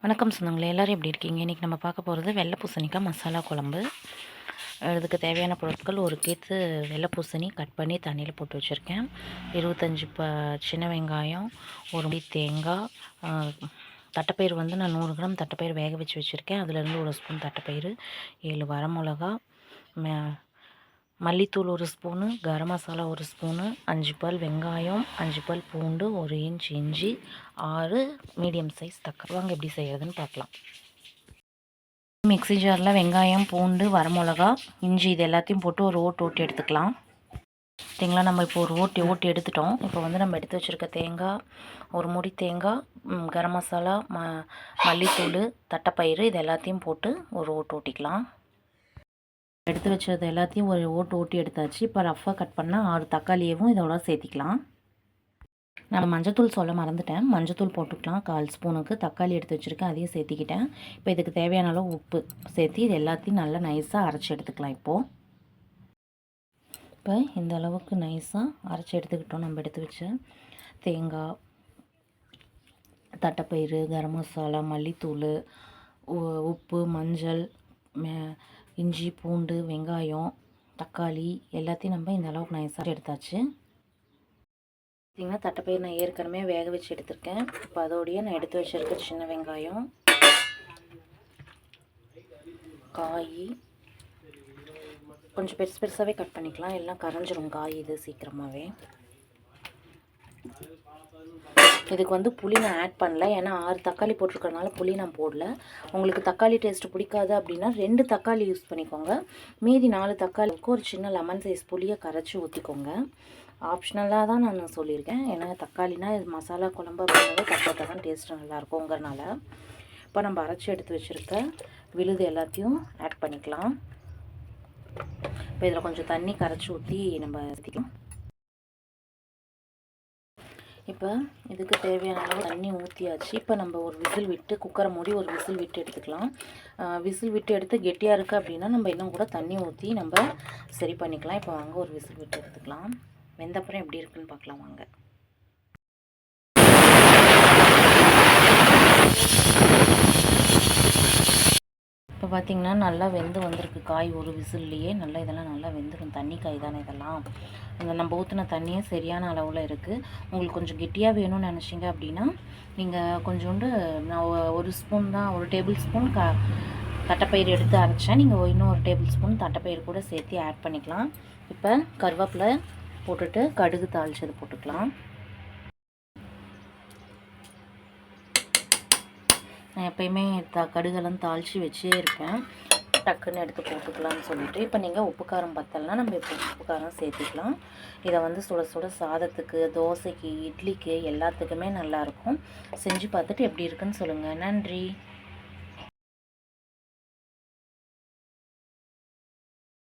வணக்கம் சொன்னாங்களே எல்லோரும் எப்படி இருக்கீங்க? இன்றைக்கி நம்ம பார்க்க போகிறது வெள்ளை பூசணிக்காய் மசாலா குழம்பு. இதுக்கு தேவையான பொருட்கள் ஒரு கீத்து வெள்ளை பூசணி கட் பண்ணி தண்ணியில் போட்டு வச்சுருக்கேன். இருபத்தஞ்சி ப சின்ன வெங்காயம் ஒரு முடி தேங்காய் தட்டைப்பயிறு வந்து நான் நூறு கிராம் தட்டைப்பயிறு வேக வச்சு வச்சுருக்கேன். அதுலேருந்து ஒரு ஸ்பூன் தட்டைப்பயிறு ஏழு வரமிளகா மே- மல்லித்தூள் ஒரு ஸ்பூனு கரம் மசாலா ஒரு ஸ்பூனு அஞ்சு பல் வெங்காயம் அஞ்சு பல் பூண்டு ஒரு இன்ச் இஞ்சி ஆறு மீடியம் சைஸ் தக்காளி. வாங்க எப்படி செய்கிறதுன்னு பார்க்கலாம். மிக்ஸி ஜாரில் வெங்காயம் பூண்டு வரமிளகா இஞ்சி இது எல்லாத்தையும் போட்டு ஒரு ஓட்டு ஓட்டி எடுத்துக்கலாம். சரிங்களா நம்ம இப்போ ஒரு ஓட்டி ஓட்டி எடுத்துட்டோம். இப்போ வந்து நம்ம எடுத்து வச்சுருக்க தேங்காய் ஒரு முடி தேங்காய் கரம் மசாலா ம மல்லித்தூள் தட்டைப்பயிறு இது எல்லாத்தையும் போட்டு ஒரு ஓட்டு ஓட்டிக்கலாம். எடுத்து வச்சது எல்லாத்தையும் ஒரு ஓட்டு ஓட்டி எடுத்தாச்சு. இப்போ ரஃபாக கட் பண்ணால் ஆறு தக்காளியவும் இதோட சேர்த்திக்கலாம். நான் மஞ்சத்தூள் சொல்ல மறந்துட்டேன். மஞ்சத்தூள் போட்டுக்கலாம். கால் ஸ்பூனுக்கு தக்காளி எடுத்து வச்சுருக்கேன். அதையும் சேர்த்திக்கிட்டேன். இப்போ இதுக்கு தேவையான அளவு உப்பு சேர்த்து இது எல்லாத்தையும் நல்லா நைஸாக அரைச்சி எடுத்துக்கலாம் இப்போது இப்போ இந்த அளவுக்கு நைஸாக அரைச்சி எடுத்துக்கிட்டோம் நம்ம எடுத்து வச்ச தேங்காய் தட்டைப்பயிறு கரம் மசாலா மல்லித்தூள் உ- உப்பு மஞ்சள் மே- இஞ்சி பூண்டு வெங்காயம் தக்காளி எல்லாத்தையும் நம்ம இந்த அளவுக்கு நைஸாக எடுத்தாச்சு. பார்த்திங்கன்னா தட்டைப்பயிர் நான் ஏற்கனவே வேக வச்சு எடுத்திருக்கேன். இப்போ அதோடய நான் எடுத்து வச்சுருக்க சின்ன வெங்காயம் காய் கொஞ்சம் பெருசு பெருசாகவே கட் பண்ணிக்கலாம். எல்லாம் கரைஞ்சிரும் காய் இது சீக்கிரமாகவே இதுக்கு வந்து புளி நான் ஆட் பண்ணல. ஏன்னா ஆறு தக்காளி போட்டிருக்கறனால புளி நான் போடல. உங்களுக்கு தக்காளி டேஸ்ட் பிடிக்காது அப்படின்னா ரெண்டு தக்காளி யூஸ் பண்ணிக்கோங்க. மீதி நாலு தக்காளிக்கு ஒரு சின்ன லெமன் சைஸ் புளியை கரைச்சி ஊற்றிக்கோங்க ஆப்ஷனலாக தான் நான் சொல்லியிருக்கேன். ஏன்னா தக்காளினா இது மசாலா குழம்பு அப்படின்னாவே தக்காளி தான் டேஸ்ட் நல்லாயிருக்குங்கிறனால இப்போ நம்ம அரைச்சி எடுத்து வச்சுருக்க விழுது எல்லாத்தையும் ஆட் பண்ணிக்கலாம். இப்போ இதில் கொஞ்சம் தண்ணி கரைச்சி ஊற்றி நம்ம ஊற்றிக்கலாம் இப்போ இதுக்கு தேவையான அளவு தண்ணி ஊற்றியாச்சு இப்போ நம்ம ஒரு விசில் விட்டு குக்கரை மூடி ஒரு விசில் விட்டு எடுத்துக்கலாம். விசில் விட்டு எடுத்து கெட்டியாக இருக்குது அப்படின்னா நம்ம இன்னும் கூட தண்ணி ஊற்றி நம்ம சரி பண்ணிக்கலாம். இப்போ வாங்க ஒரு விசில் விட்டு எடுத்துக்கலாம். வெந்தப்புறம் எப்படி இருக்குன்னு பார்க்கலாம். வாங்க. பார்த்தீங்கன்னா நல்லா வெந்து வந்திருக்கு. காய் ஒரு விசில்லையே நல்லா இதெல்லாம் நல்லா வெந்துடும் தண்ணி காய் தானே இதெல்லாம். இந்த நம்ம ஊற்றின தண்ணியே சரியான அளவில் இருக்குது உங்களுக்கு கொஞ்சம் கெட்டியாக வேணும்னு நினச்சிங்க அப்படின்னா நீங்கள் கொஞ்சோண்டு நான் ஒரு ஸ்பூன் தான் ஒரு டேபிள் ஸ்பூன் க தட்டைப்பயிறு எடுத்து அரைச்சேன். நீங்கள் இன்னும் ஒரு டேபிள் ஸ்பூன் தட்டைப்பயிர் கூட சேர்த்து ஆட் பண்ணிக்கலாம். இப்போ கருவேப்பிலை போட்டுட்டு கடுகு தாளிச்சது போட்டுக்கலாம். நான் எப்பயுமே த கடுகெல்லாம் தாளித்து வச்சே இருப்பேன். டக்குன்னு எடுத்து போட்டுக்கலாம்னு சொல்லிட்டு இப்போ நீங்கள் உப்பு காரம் பத்தலைனா நம்ம இப்போ உப்பு காரம் சேர்த்துக்கலாம். இதை வந்து சுட சுட சாதத்துக்கு தோசைக்கு இட்லிக்கு எல்லாத்துக்குமே நல்லாயிருக்கும் செஞ்சு பார்த்துட்டு எப்படி இருக்குன்னு சொல்லுங்கள் நன்றி.